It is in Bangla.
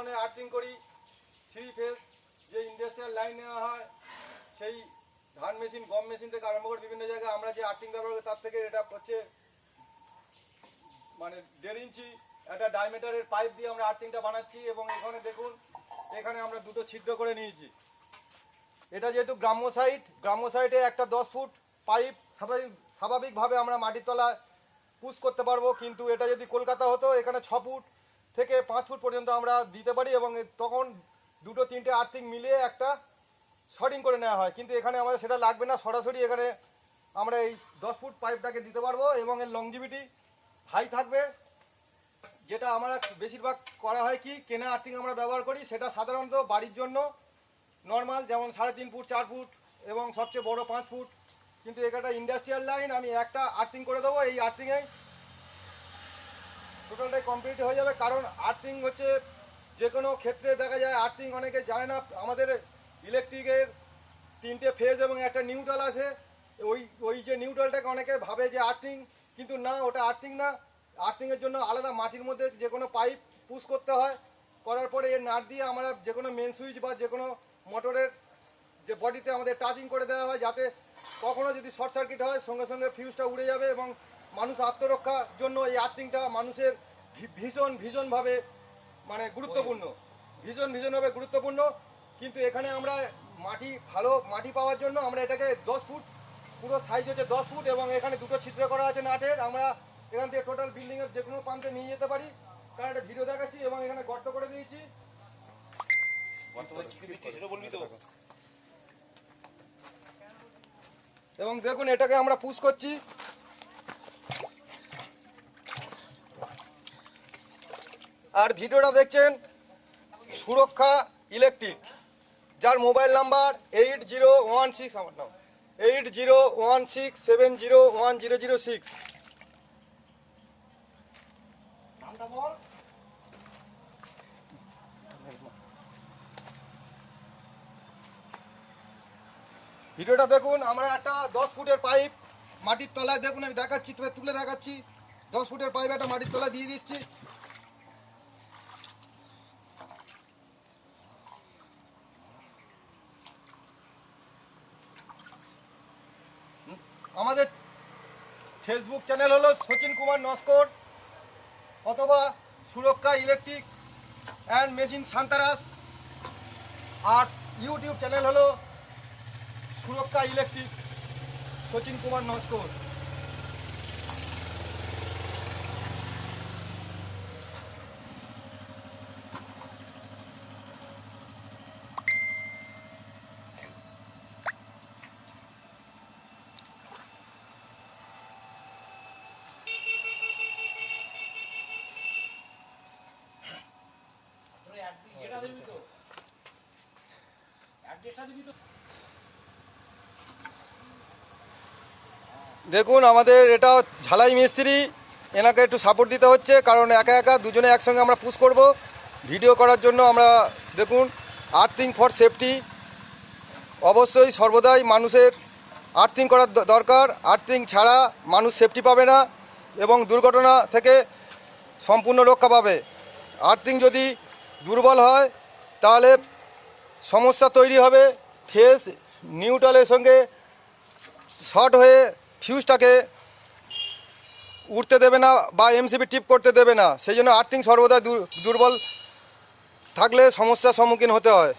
ধরনের আর্থিং করি। থ্রি ফেজ যে ইন্ডাস্ট্রিয়াল লাইন নেওয়া হয়, সেই ধান মেশিন গম মেশিন থেকে আরম্ভ করে বিভিন্ন জায়গায় আমরা যে আর্থিং ব্যবহার করি, তার থেকে এটা হচ্ছে মানে দেড় ইঞ্চি একটা ডায়মিটারের পাইপ দিয়ে আমরা আর্থিংটা বানাচ্ছি এবং এখানে দেখুন, এখানে আমরা দুটো ছিদ্র করে নিয়েছি। এটা যেহেতু গ্রাম্য সাইট গ্রাম্য সাইটে একটা দশ ফুট পাইপ স্বাভাবিক স্বাভাবিকভাবে আমরা মাটির তলায় পুশ করতে পারব, কিন্তু এটা যদি কলকাতা হতো, এখানে ছ ফুট থেকে পাঁচ ফুট পর্যন্ত আমরা দিতে পারি এবং তখন দুটো, তিনটে আর্থিং মিলিয়ে একটা শর্টিং করে নেওয়া হয়। কিন্তু এখানে আমাদের সেটা লাগবে না। সরাসরি এখানে আমরা এই দশ ফুট পাইপটাকে দিতে পারব এবং এর লংজিভিটি হাই থাকবে। যেটা আমরা বেশিরভাগ করা হয় কি, কেনা আর্থিং আমরা ব্যবহার করি। সেটা সাধারণত বাড়ির জন্য নর্মাল যেমন সাড়ে তিন ফুট, চার ফুট এবং সবচেয়ে বড় পাঁচ ফুট। কিন্তু এখানটা ইন্ডাস্ট্রিয়াল লাইন আমি একটা আর্থিং করে দেবো। এই আর্থিংয়ে টোটালটাই কমপ্লিট হয়ে যাবে। কারণ আর্থিং হচ্ছে যে কোনো ক্ষেত্রে দেখা যায় আর্থিং অনেকে জানে না, আমাদের ইলেকট্রিকের তিনটে ফেজ এবং একটা নিউট্রাল আছে। ওই ওই যে নিউট্রালটাকে অনেকে ভাবে যে আর্থিং কিন্তু না, ওটা আর্থিং না। আর্থিংয়ের জন্য আলাদা মাটির মধ্যে যে কোনো পাইপ পুশ করতে হয়। করার পরে এর নাট দিয়ে আমরা যে কোনো মেন সুইচ বা যে কোনো মোটরের যে বডিতে আমাদের টাচিং করে দেওয়া হয়, যাতে কখনো যদি শর্ট সার্কিট হয়, সঙ্গে সঙ্গে ফিউজটা উড়ে যাবে এবং মানুষ আত্মরক্ষার জন্য এই আর্থিংটা মানুষের ভীষণ, ভীষণভাবে মানে গুরুত্বপূর্ণ। ভীষণ, ভীষণভাবে গুরুত্বপূর্ণ। কিন্তু এখানে আমরা মাটি, ভালো মাটি পাওয়ার জন্য আমরা এটাকে দশ ফুট, পুরো সাইজ হচ্ছে দশ ফুট এবং এখানে দুটো ছিদ্র করা আছে নাটের। আমরা এখান থেকে টোটাল বিল্ডিংয়ের যে কোনো প্রান্তে নিয়ে যেতে পারি। কারণ একটা ভিডিও দেখাচ্ছি এবং এখানে গর্ত করে দিয়েছি। এবং দেখুন, এটাকে আমরা পুশ করছি। আর ভিডিওটা দেখছেন সুরক্ষা ইলেকট্রিক যার mobile number eight zero one six আমার নাম eight zero one six seven zero one zero zero six ভিডিওটা দেখুন আমরা একটা দশ ফুটের পাইপ মাটির তলায় দেখুন আমি দেখাচ্ছি তুলে তুলে দেখাচ্ছি। দশ ফুটের পাইপ একটা মাটির তলায় দিয়ে দিচ্ছি। আমাদের ফেসবুক চ্যানেল হলো সচিন কুমার নস্কর অথবা সুরক্ষা ইলেকট্রিক অ্যান্ড মেশিন সান্তারাস আর ইউটিউব চ্যানেল হলো সুরক্ষা ইলেকট্রিক, সচিন কুমার নস্কর। দেখুন, আমাদের এটা ঝালাই মিস্ত্রি, এনাকে একটু সাপোর্ট দিতে হচ্ছে, কারণ একা একা দুজনে একসঙ্গে আমরা পুশ করব। ভিডিও করার জন্য আমরা, দেখুন আর্থিং ফর সেফটি অবশ্যই সর্বদাই মানুষের আর্থিং করার দরকার। আর্থিং ছাড়া মানুষ সেফটি পাবে না এবং দুর্ঘটনা থেকে সম্পূর্ণ রক্ষা পাবে। আর্থিং যদি দুর্বল হয়, তাহলে সমস্যা তৈরি হবে ফেস নিউট্রালের সঙ্গে শর্ট হয়ে ফিউজটাকে উঠতে দেবে না বা এমসিবি টিপ করতে দেবে না। সেই জন্য আর্থিং সর্বদা দুর- দুর্বল থাকলে সমস্যার সম্মুখীন হতে হয়।